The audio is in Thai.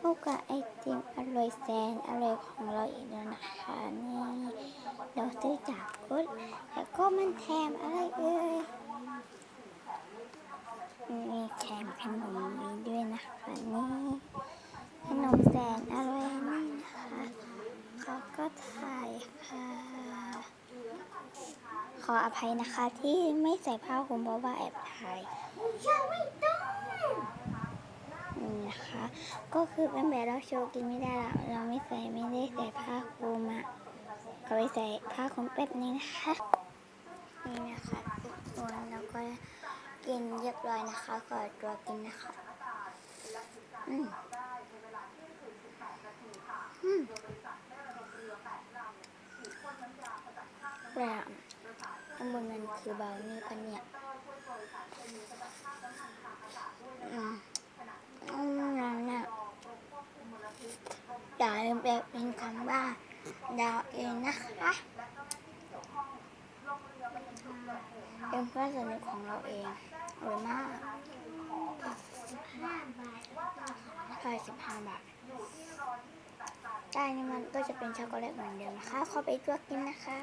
พบกับไอติมอร่อยแสนอร่อยของเราอีกแล้วนะคะนี่เราซื้อจากกุดแล้วก็มันแถมอะไรเอ่ยมีแถมขนมนี้ด้วยนะคะนี่ขนมแสนอร่อยนี่นะคะเขาก็ถ่ายค่ะ ขออภัยนะคะที่ไม่ใส่ผ้าคลุมเพราะว่าแอบถ่าย ก็คือเป็นแบบเราโชว์กินไม่ได้ละเราไม่ใส่ไม่ได้ใส่ผ้าคลุมอะก็ไปใส่ผ้าคลุมแป๊บนึงนะคะนี่นะคะทุกคนเราก็กินเรียบร้อยนะคะก่อนตัวกินนะคะอืมอืมแบบข้างบนมันคือเบานี่ปะเนี่ยอืมอืมนั่นน่ะ อย่าลืมแบบเป็นคำว่าดาวเองนะคะเป็นเพื่อนสนิทของเราเองอร่อยมากใช่สิบห้าบาทใต้นี่มันก็จะเป็นช็อกโกแลตเหมือนเดิมนะคะขอไปตัวกินนะคะ